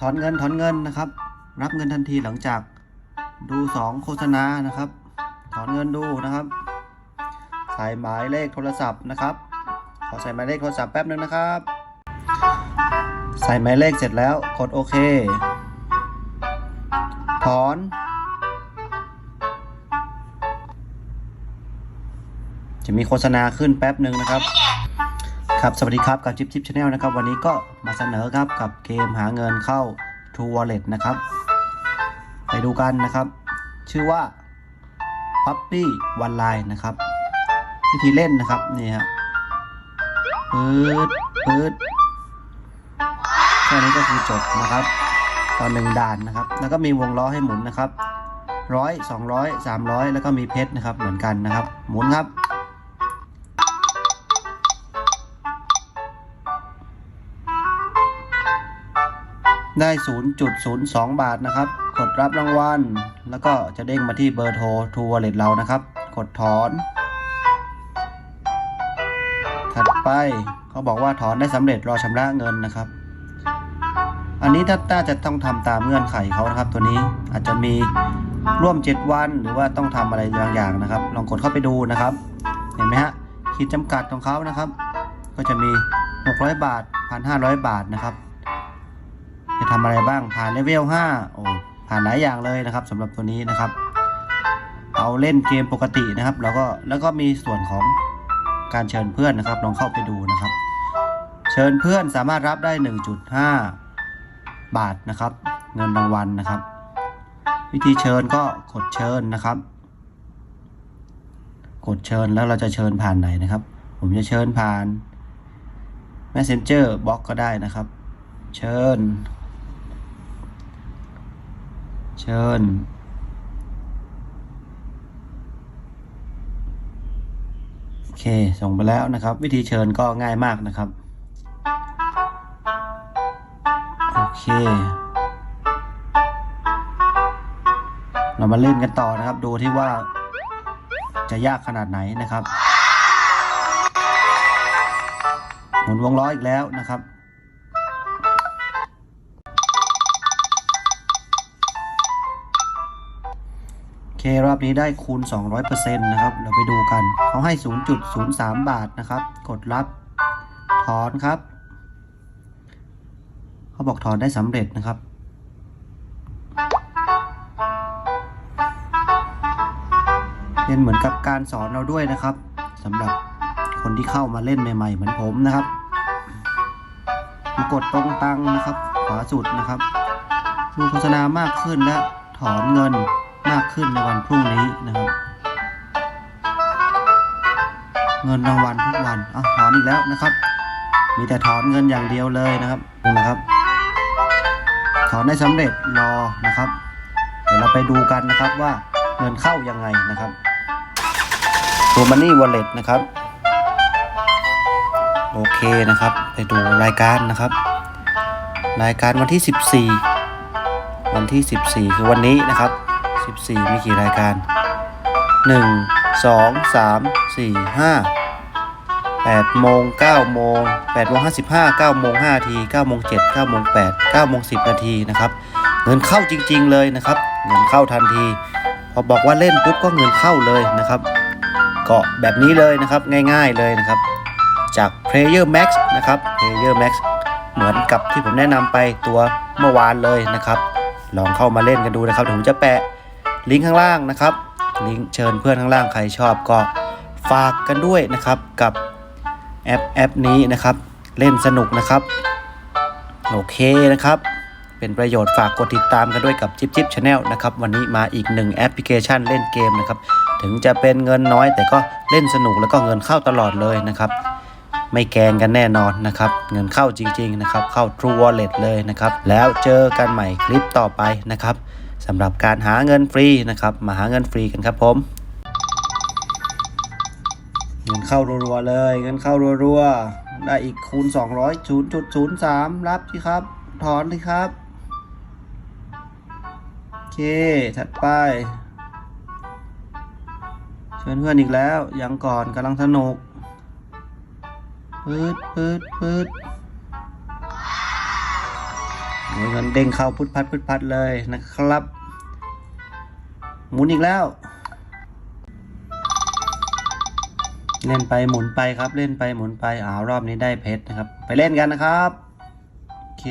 ถอนเงินถอนเงินนะครับ รับเงินทันทีหลังจากดูสองโฆษณานะครับ ถอนเงินดูนะครับ ใส่หมายเลขโทรศัพท์นะครับ ขอใส่หมายเลขโทรศัพท์แป๊บนึงนะครับ ใส่หมายเลขเสร็จแล้วกดโอเค ถอน จะมีโฆษณาขึ้นแป๊บหนึ่งนะครับ ครับ สวัสดีครับกับจิ๊บจิ๊บชาแนลนะครับ วันนี้ก็มาเสนอครับกับเกมหาเงินเข้า True Wallet นะครับ ไปดูกันนะครับ ชื่อว่า Puppy One Line นะครับ วิธีเล่นนะครับ นี่ฮะปืดปืดแค่นี้ก็คือจบนะครับตอนหนึ่งด่านนะครับ แล้วก็มีวงล้อให้หมุนนะครับร้อยสองร้อยสามร้อยแล้วก็มีเพชรนะครับ เหมือนกันนะครับ หมุนครับ ได้ 0.02 บาทนะครับ กดรับรางวัล แล้วก็จะเด้งมาที่เบอร์โทร True Wallet เรานะครับ กดถอน ถัดไปเขาบอกว่าถอนได้สำเร็จรอชำระเงินนะครับ อันนี้ถ้าถ้าจะต้องทำตามเงื่อนไขเขานะครับ ตัวนี้อาจจะมีร่วม 7 วันหรือว่าต้องทำอะไรบางอย่างนะครับ ลองกดเข้าไปดูนะครับ เห็นไหมฮะขีดจำกัดของเขานะครับ ก็จะมี 600 บาท 1,500 บาทนะครับ ทำอะไรบ้างผ่านเลเวล5โอ้ผ่านหลายอย่างเลยนะครับสำหรับตัวนี้นะครับ เอาเล่นเกมปกตินะครับ แล้วก็แล้วก็มีส่วนของการเชิญเพื่อนนะครับ ลองเข้าไปดูนะครับ เชิญเพื่อนสามารถรับได้ 1.5 บาทนะครับ เงินรางวัลนะครับ วิธีเชิญก็กดเชิญนะครับ กดเชิญแล้วเราจะเชิญผ่านไหนนะครับ ผมจะเชิญผ่าน Messenger บล็อกก็ได้นะครับ เชิญ เชิญ โอเค ส่งไปแล้วนะครับ วิธีเชิญก็ง่ายมากนะครับ โอเค เรามาเล่นกันต่อนะครับ ดูที่ว่าจะยากขนาดไหนนะครับ หมุนวงล้ออีกแล้วนะครับ เครอบนี้ได้คูณ 200%นะครับ เราไปดูกัน เขาให้ 0.03 บาทนะครับ กดรับ ถอนครับ เขาบอกถอนได้สำเร็จนะครับ เป็นเหมือนกับการสอนเราด้วยนะครับสำหรับคนที่เข้ามาเล่นใหม่ ๆ เหมือนผมนะครับ มากดตรงตังนะครับ ขวาสุดนะครับ ดูโฆษณามากขึ้นและถอนเงิน มากขึ้นในวันพรุ่งนี้นะครับ เงินรางวัลทุกวันอะถอนอีกแล้วนะครับ มีแต่ถอนเงินอย่างเดียวเลยนะครับดูนะครับ ถอนได้สำเร็จรอนะครับ เดี๋ยวเราไปดูกันนะครับว่าเงินเข้ายังไงนะครับตัวมันนี่วอลเล็ตนะครับโอเคนะครับ ไปดูรายการนะครับ รายการวันที่ 14 วันที่ 14 คือวันนี้นะครับ 4 มีกี่รายการ 1 2 3 4 5 8โมง9โมง8โมง55 9โมง5นาที9โมง7 9โมง8 9โมง10 นาทีนะครับ เงินเข้าจริงๆเลยนะครับ เงินเข้าทันที พอบอกว่าเล่นปุ๊บก็เงินเข้าเลยนะครับก็แบบนี้เลยนะครับง่ายๆเลยนะครับ จาก Player Max นะครับ Player Max เหมือนกับที่ผมแนะนำไปตัวเมื่อวานเลยนะครับ ลองเข้ามาเล่นกันดูนะครับผมจะแปะ ลิงก์ข้างล่างนะครับ ลิงก์เชิญเพื่อนข้างล่างใครชอบก็ฝากกันด้วยนะครับกับแอปแอปนี้นะครับ เล่นสนุกนะครับ โอเคนะครับ เป็นประโยชน์ฝากกดติดตามกันด้วยกับจิ๊บจิ๊บชาแนลนะครับ วันนี้มาอีกหนึ่งแอปพลิเคชันเล่นเกมนะครับ ถึงจะเป็นเงินน้อย แต่ก็เล่นสนุกแล้วก็เงินเข้าตลอดเลยนะครับ ไม่แกงกันแน่นอนนะครับ เงินเข้าจริง ๆนะครับ เข้า True Wallet เลยนะครับ แล้วเจอกันใหม่คลิปต่อไปนะครับ สำหรับการหาเงินฟรีนะครับ มาหาเงินฟรีกันครับผม เงินเข้ารัวๆเลย เงินเข้ารัวๆ ได้อีกคูณ 200 0.03 รับสิครับ ถอนสิครับ โอเค ถัดไปเชิญเพื่อนอีกแล้ว ยังก่อนกำลังสนุก ปืดปืดปืด เงินเด้งเข้าพุทพัดพุทพัดเลยนะครับ หมุนอีกแล้วเล่นไปหมุนไปครับเล่นไปหมุนไปอ้าวรอบนี้ได้เพชรนะครับ ไปเล่นกันนะครับ โอเค